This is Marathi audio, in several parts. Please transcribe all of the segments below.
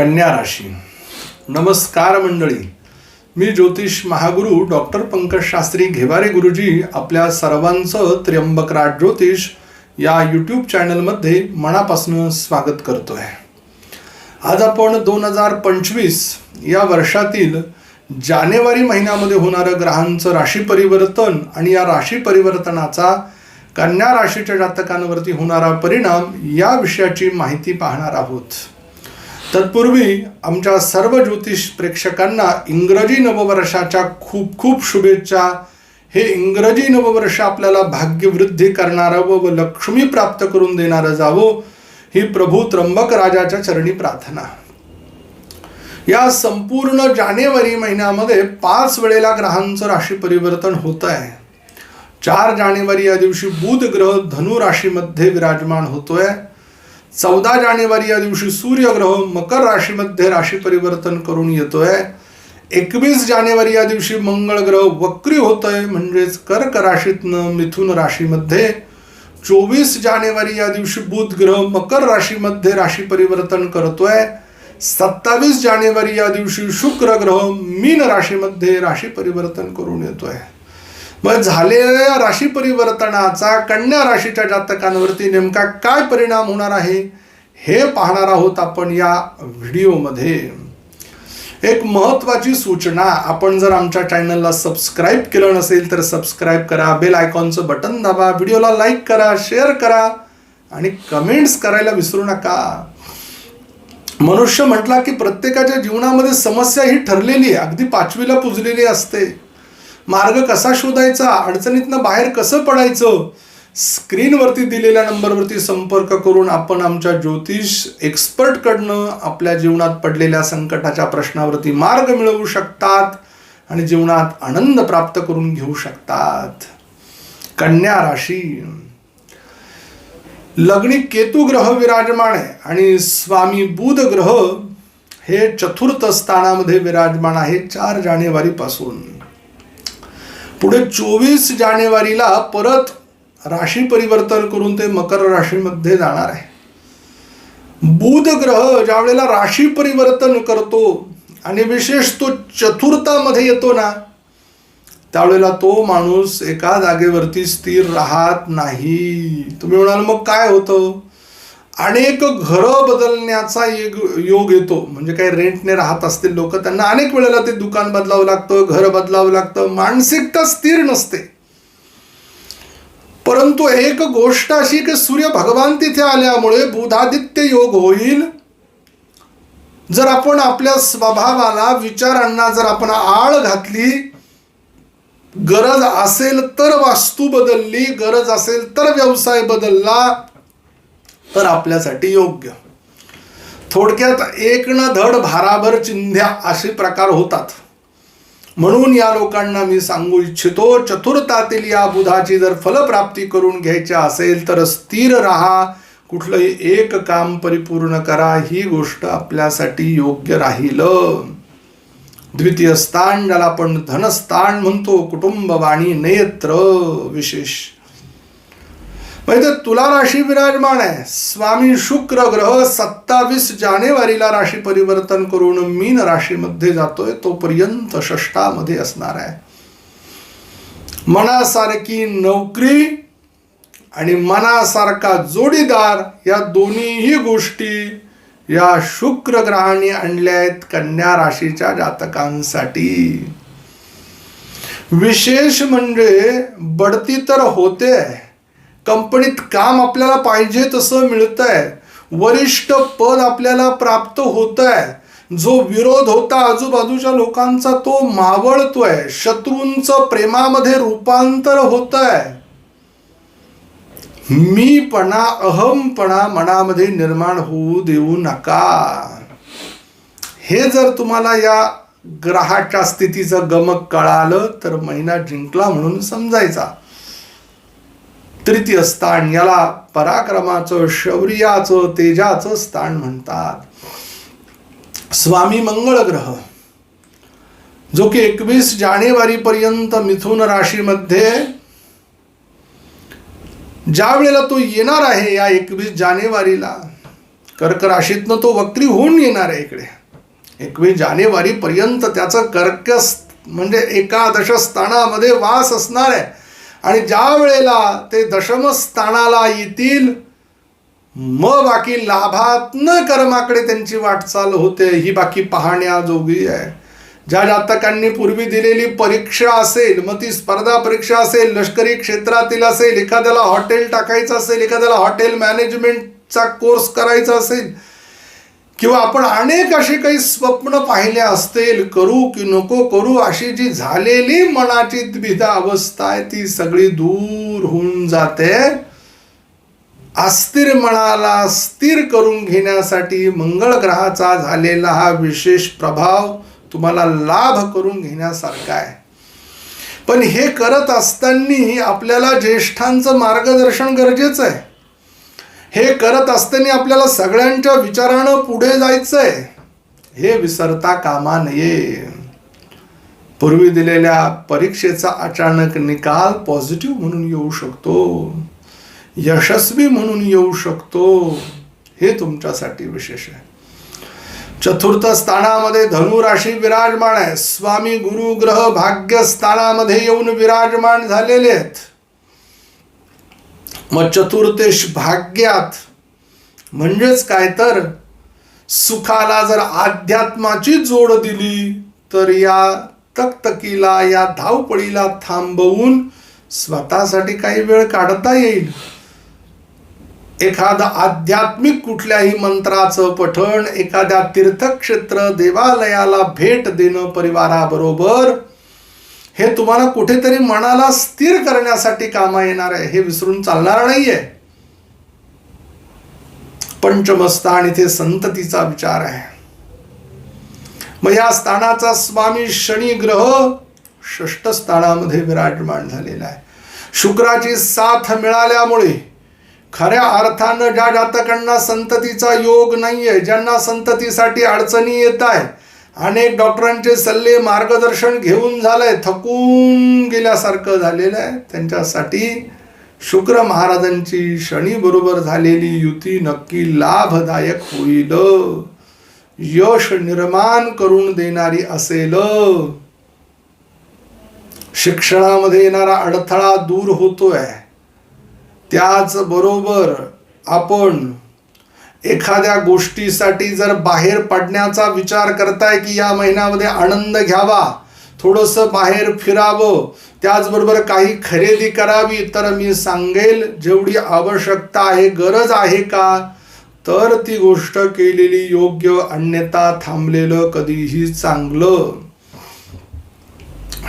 कन्या राशी. नमस्कार मंडळी. मी ज्योतिष महागुरु डॉक्टर पंकज शास्त्री घेवारे गुरुजी आपल्या सर्वांचं त्र्यंबकराज ज्योतिष या यूट्यूब चॅनलमध्ये मनापासून स्वागत करतोय. आज आपण दोन हजार पंचवीस या वर्षातील जानेवारी महिन्यामध्ये होणारं ग्रहांचं राशी परिवर्तन आणि या राशी परिवर्तनाचा कन्या राशीच्या जातकांवरती होणारा परिणाम या विषयाची माहिती पाहणार आहोत. तत्पूर्वी आमच्या सर्व ज्योतिष प्रेक्षकांना इंग्रजी नववर्षाच्या खूप खूप शुभेच्छा. हे इंग्रजी नववर्ष आपल्याला भाग्यवृद्धी करणारं व लक्ष्मी प्राप्त करून देणारं जावो ही प्रभू त्र्यंबक राजाच्या चरणी प्रार्थना. या संपूर्ण जानेवारी महिन्यामध्ये पाच वेळेला ग्रहांचं राशी परिवर्तन होत आहे चार जानेवारी या दिवशी बुध ग्रह धनु राशीमध्ये विराजमान होतोय. चौदा जानेवारी या दिवशी सूर्यग्रह मकर राशीमध्ये राशी परिवर्तन करून येतोय. एकवीस जानेवारी या दिवशी मंगळ ग्रह वक्री होतोय म्हणजेच कर्क राशीतनं मिथुन राशीमध्ये. चोवीस जानेवारी या दिवशी बुध ग्रह मकर राशीमध्ये राशी परिवर्तन करतोय. सत्तावीस जानेवारी या दिवशी शुक्र ग्रह मीन राशीमध्ये राशी परिवर्तन करून येतोय. मग झालेल्या राशी परिवर्तनाचा कन्या राशीच्या जातकांवरती नेमका काय परिणाम होणार आहे हे पाहणार आहोत आपण या व्हिडिओमध्ये. एक महत्वाची सूचना आपण जर आमच्या चॅनलला सबस्क्राईब केलं नसेल तर सबस्क्राईब करा बेल आयकॉनचं बटन दाबा व्हिडिओला लाईक करा शेअर करा आणि कमेंट्स करायला विसरू नका. मनुष्य म्हटला की प्रत्येकाच्या जीवनामध्ये समस्या ही ठरलेली आहे अगदी पाचवीला पुजलेली असते. मार्ग कसा शोधायचा? अडचणीतनं बाहेर कसं पडायचं? स्क्रीनवरती दिलेल्या नंबरवरती संपर्क करून आपण आमच्या ज्योतिष एक्सपर्टकडनं आपल्या जीवनात पडलेल्या संकटाच्या प्रश्नावरती मार्ग मिळवू शकतात आणि जीवनात आनंद प्राप्त करून घेऊ शकतात. कन्या राशी. लग्नी केतू ग्रह विराजमान आहे आणि स्वामी बुध ग्रह हे चतुर्थ स्थानामध्ये विराजमान आहे चार जानेवारीपासून. पुढे चोवीस जानेवारीला परत राशी परिवर्तन करून ते मकर राशीमध्ये जाणार आहे. बुध ग्रह ज्या वेळेला राशी परिवर्तन करतो आणि विशेष तो चतुर्थामध्ये येतो ना त्यावेळेला तो माणूस एका जागेवरती स्थिर राहत नाही. तुम्ही म्हणाल मग काय होतं? अनेक घरं बदलण्याचा एक योग येतो. म्हणजे काही रेंटने राहत असतील लोक त्यांना अनेक वेळेला ते दुकान बदलावं लागतं घर बदलावं लागतं. मानसिकता स्थिर नसते. परंतु एक गोष्ट अशी की सूर्य भगवान तिथे आल्यामुळे बुधादित्य योग होईल. जर आपण आपल्या स्वभावाला विचारांना जर आपण आळ घातली गरज असेल तर वास्तू बदलली गरज असेल तर व्यवसाय बदलला तर आपल्यासाठी योग्य. थोडक्यात एक न धड भाराभर चिंध्या असे प्रकार होतात. म्हणून या लोकांना मी सांगू इच्छितो चतुर्थातील या बुधाची जर फलप्राप्ती करून घ्यायची असेल तर स्थिर राहा. कुठलंही एक काम परिपूर्ण करा. ही गोष्ट आपल्यासाठी योग्य राहील. द्वितीय स्थान ज्याला आपण धनस्थान म्हणतो कुटुंब वाणी नेत्र विशेष. म्हणजे तुला राशी विराजमान आहे. स्वामी शुक्र ग्रह सत्तावीस जानेवारीला राशी परिवर्तन करून मीन राशीमध्ये जातोय. तोपर्यंत षष्टामध्ये असणार आहे. मनासारखी नोकरी आणि मनासारखा जोडीदार या दोन्हीही गोष्टी या शुक्र ग्रहाने आणल्या आहेत कन्या राशीच्या जातकांसाठी. विशेष म्हणजे बढती तर होते. कंपनीत काम आपल्याला पाहिजे तसं मिळतं आहे वरिष्ठ पद आपल्याला प्राप्त होत आहे जो विरोध होता आजूबाजूच्या लोकांचा तो मावळतोय. शत्रूंचं प्रेमामध्ये रूपांतर होत आहे मीपणा अहमपणा मनामध्ये निर्माण होऊ देऊ नका. हे जर तुम्हाला या ग्रहाच्या स्थितीचं गमक कळालं तर महिना जिंकला म्हणून समजायचा. तृतीय स्थान याला पराक्रमाचं शौर्याचं तेजाचं स्थान म्हणतात. स्वामी मंगळ ग्रह जो की एकवीस जानेवारी पर्यंत मिथुन राशीमध्ये ज्या वेळेला तो येणार आहे या एकवीस जानेवारीला कर्क राशीतनं तो वक्री होऊन येणार आहे इकडे. एकवीस जानेवारी पर्यंत त्याचं कर्क म्हणजे एकादश स्थानामध्ये वास असणार आहे. आणि ज्या वेळेला ते दशमस्थानाला येतील मग बाकी लाभात्न कर्माकडे त्यांची वाटचाल होते. ही बाकी पाहण्याजोगी आहे. ज्या जातकांनी पूर्वी दिलेली परीक्षा असेल मग ती स्पर्धा परीक्षा असेल लष्करी क्षेत्रातील असेल एखाद्याला हॉटेल टाकायचं असेल एखाद्याला हॉटेल मॅनेजमेंटचा कोर्स करायचा असेल किंवा आपण अनेक अशी काही स्वप्न पाहिले असतील करू की नको करू अशी जी झालेली मनाची द्विधा अवस्था आहे ती सगळी दूर होऊन जाते. अस्थिर मनाला स्थिर करून घेण्यासाठी मंगळ ग्रहाचा झालेला हा विशेष प्रभाव तुम्हाला लाभ करून घेण्यासारखा आहे. पण हे करत असतानाही आपल्याला ज्येष्ठांचं मार्गदर्शन गरजेचं आहे. हे करत असताना आपल्याला सगळ्यांच्या विचारानं पुढे जायचंय. हे विसरता कामा नये. पूर्वी दिलेल्या परीक्षेचा अचानक निकाल पॉझिटिव्ह म्हणून येऊ शकतो. यशस्वी म्हणून येऊ शकतो. हे तुमच्यासाठी विशेष आहे. चतुर्थ स्थानामध्ये धनु राशी विराजमान आहे. स्वामी गुरु ग्रह भाग्य स्थानामध्ये येऊन विराजमान झालेले आहेत. मग चतुर्देश भाग्यात म्हणजेच काय तर? सुखाला जर अध्यात्माची जोड दिली तर या तकतकीला या धावपळीला थांबवून स्वतःसाठी काही वेळ काढता येईल. एखादं आध्यात्मिक कुठल्याही मंत्राचं पठण एखाद्या तीर्थक्षेत्र देवालयाला भेट देणं परिवाराबरोबर हे तुम्हाला कुठेतरी मनाला स्थिर करण्यासाठी कामा येणार आहे हे विसरून चालणार नाहीये. आणि इथे संततीचा विचार आहे. मग या स्थानाचा स्वामी शनी ग्रह षष्ठ स्थानामध्ये विराजमान झालेला आहे. शुक्राची साथ मिळाल्यामुळे खऱ्या अर्थानं ज्या जातकांना संततीचा योग नाहीये ज्यांना संततीसाठी अडचणी येत आहे अनेक डॉक्टरांचे सल्ले मार्गदर्शन घेऊन झालंय थकून गेल्यासारखं झालेलं आहे. त्यांच्यासाठी शुक्र महाराजांची शनी बरोबर झालेली युती नक्की लाभदायक होईल. यश निर्माण करून देणारी असेल. शिक्षणामध्ये येणारा अडथळा दूर होतोय. त्याचबरोबर आपण एखाद्या गोष्टीसाठी जर बाहेर पडण्याचा विचार करताय की या महिन्यामध्ये आनंद घ्यावा थोडंसं बाहेर फिरावं त्याचबरोबर काही खरेदी करावी तर मी सांगेल जेवढी आवश्यकता आहे गरज आहे का? तर ती गोष्ट केलेली योग्य अन्यथा थांबलेलं कधीही चांगलं.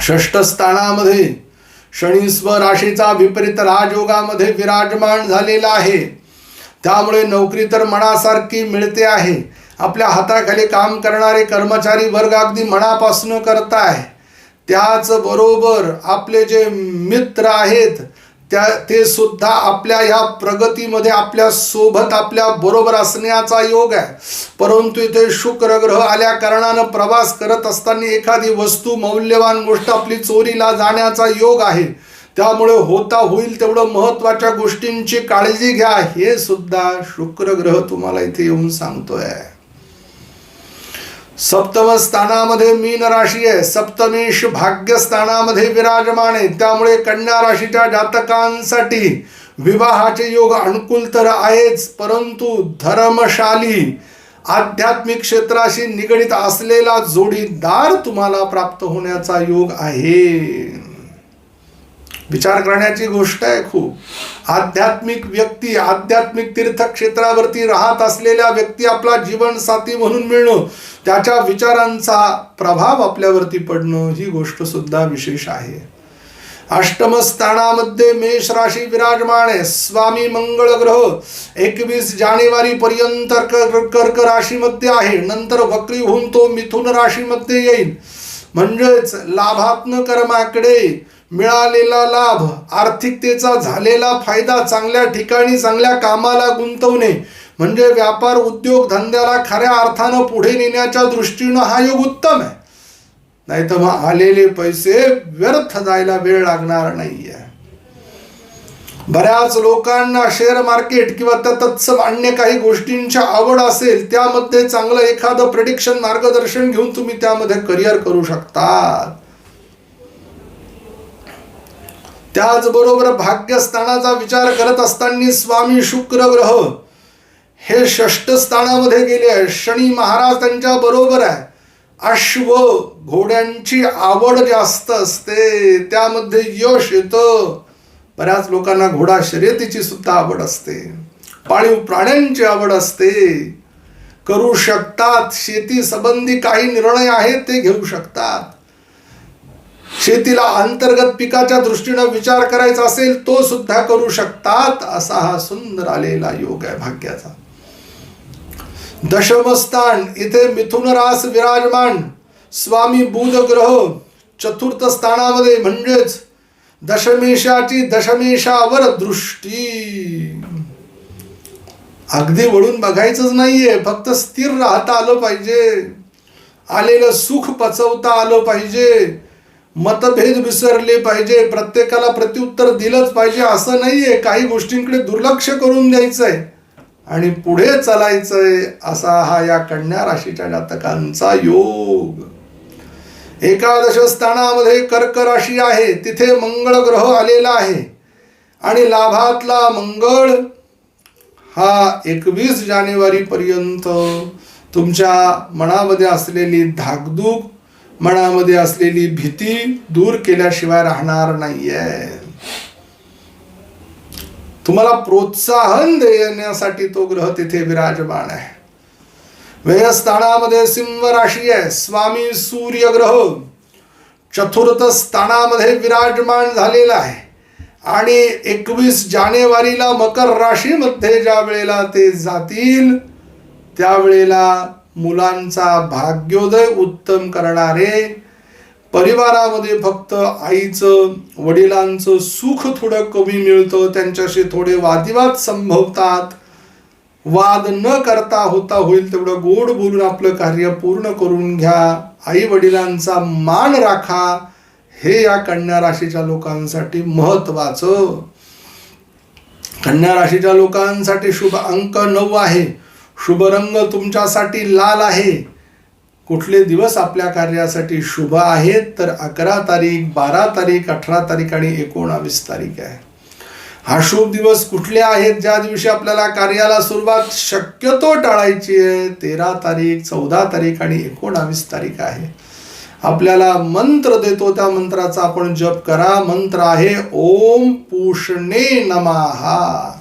षष्ठ स्थानामध्ये शनी स्वराशीचा विपरीत राजयोगामध्ये विराजमान झालेला आहे. त्यामुळे नोकरी तर मनासारखी मिळते आहे. आपल्या हाताखाली काम करणारे कर्मचारी वर्ग अगदी मनापासून करत आहे त्याचबरोबर आपले जे मित्र आहेत त्या ते सुद्धा आपल्या ह्या प्रगतीमध्ये आपल्यासोबत आपल्या बरोबर असण्याचा योग आहे. परंतु इथे शुक्र ग्रह आल्या कारणानं प्रवास करत असताना एखादी वस्तू मौल्यवान गोष्ट आपली चोरीला जाण्याचा योग आहे. त्यामुळे होता होईल तेवढं महत्त्वाच्या गोष्टींची काळजी घ्या. हे सुद्धा शुक्र ग्रह तुम्हाला इथे येऊन सांगतोय. सप्तम स्थानामध्ये मीन राशी आहे. सप्तमेश भाग्य स्थानामध्ये विराजमान आहे. त्यामुळे कन्या राशीच्या जातकांसाठी विवाहाचे योग अनुकूल तर आहेच परंतु धर्मशाली आध्यात्मिक क्षेत्राशी निगडित असलेला जोडीदार तुम्हाला प्राप्त होण्याचा योग आहे. विचार करण्याची गोष्ट आहे खूप. आध्यात्मिक व्यक्ती आध्यात्मिक तीर्थक्षेत्रावरती राहत असलेल्या व्यक्ती आपला जीवनसाथी म्हणून मिळणं त्याच्या विचारांचा प्रभाव आपल्यावरती पडणं ही गोष्ट सुद्धा विशेष आहे. अष्टमस्थानामध्ये मेष राशी विराजमान आहे. स्वामी मंगळ ग्रह एकवीस जानेवारी पर्यंत कर्क राशीमध्ये आहे. नंतर वक्री होऊन तो मिथुन राशीमध्ये येईल. म्हणजेच लाभात्न कर्माकडे मिळालेला लाभ आर्थिकतेचा झालेला फायदा चांगल्या ठिकाणी चांगल्या कामाला गुंतवणे. म्हणजे व्यापार उद्योग धंद्याला खऱ्या अर्थानं पुढे नेण्याच्या दृष्टीनं हा योग उत्तम आहे. नाही तर मग आलेले पैसे व्यर्थ जायला वेळ लागणार नाहीये. बऱ्याच लोकांना शेअर मार्केट किंवा त्या तत्सम अन्य काही गोष्टींच्या आवड असेल त्यामध्ये चांगलं एखादं प्रेडिक्शन मार्गदर्शन घेऊन तुम्ही त्यामध्ये करिअर करू शकता त्याचबरोबर भाग्यस्थानाचा विचार करत असताना स्वामी शुक्र ग्रह हे षष्ठ स्थानामध्ये गेले आहे शनी महाराज त्यांच्या बरोबर आहे. अश्व घोड्यांची आवड जास्त असते. त्यामध्ये यश येतं. बऱ्याच लोकांना घोडा शर्यतीची सुद्धा आवड असते. पाळीव प्राण्यांची आवड असते. करू शकतात. शेती संबंधी काही निर्णय आहेत ते घेऊ शकतात. शेतीला अंतर्गत पिकाच्या दृष्टीनं विचार करायचा असेल तो सुद्धा करू शकतात असा हा सुंदर आलेला योग आहे भाग्याचा. दशमस्थान इथे मिथुन रास विराजमान स्वामी बुध ग्रह चतुर्थ स्थानामध्ये म्हणजेच दशमेशाची दशमेशावर दृष्टी. अगदी वळून बघायचंच नाहीये फक्त स्थिर राहता आलं पाहिजे आलेलं सुख पचवता आलं पाहिजे. मतभेद विसरले पाहिजे प्रत्येकाला प्रत्युत्तर दिलंच पाहिजे असं नाहीये. काही गोष्टींकडे दुर्लक्ष करून द्यायचंय आणि पुढे चालायचंय असा हा या कन्या राशीच्या जातकांचा योग. एकादश स्थानामध्ये कर्क राशी आहे तिथे मंगळ ग्रह आलेला आहे आणि लाभातला मंगळ हा एकवीस जानेवारी पर्यंत तुमच्या मनामध्ये असलेली धाकधूक मनामध्ये असलेली भीती दूर केल्याशिवाय राहणार नाहीये. तुम्हाला प्रोत्साहन देण्यासाठी तो ग्रह तिथे विराजमान आहे. व्ययस्थानामध्ये सिंह राशी आहे. स्वामी सूर्य ग्रह चतुर्थ स्थानामध्ये विराजमान झालेला आहे. आणि एकवीस जानेवारीला मकर राशीमध्ये ज्या वेळेला ते जातील त्यावेळेला मुलांचा भाग्योदय उत्तम करणारे परिवारामध्ये फक्त आईचं वडिलांचं सुख थोडं कमी मिळतं त्यांच्याशी थोडे वादिवाद संभवतात. वाद न करता होता होईल तेवढं गोड बोलून आपलं कार्य पूर्ण करून घ्या. आई वडिलांचा मान राखा. हे या कन्या राशीच्या लोकांसाठी महत्वाचं कन्या राशीच्या लोकांसाठी शुभ अंक नऊ आहे. शुभ रंग तुमच्यासाठी लाल आहे. कुठले दिवस आपल्या कार्यासाठी शुभ आहेत तर अकरा तारीख बारा तारीख अठरा तारीख आणि एकोणावीस तारीख आहे. हा शुभ दिवस कुठले आहेत ज्या दिवशी आपल्याला कार्याला सुरुवात शक्यतो टाळायची आहे तेरा तारीख चौदा तारीख आणि एकोणावीस तारीख आहे. आपल्याला मंत्र देतो त्या मंत्राचा आपण जप करा. मंत्र आहे ओम पूषणे नमाहा.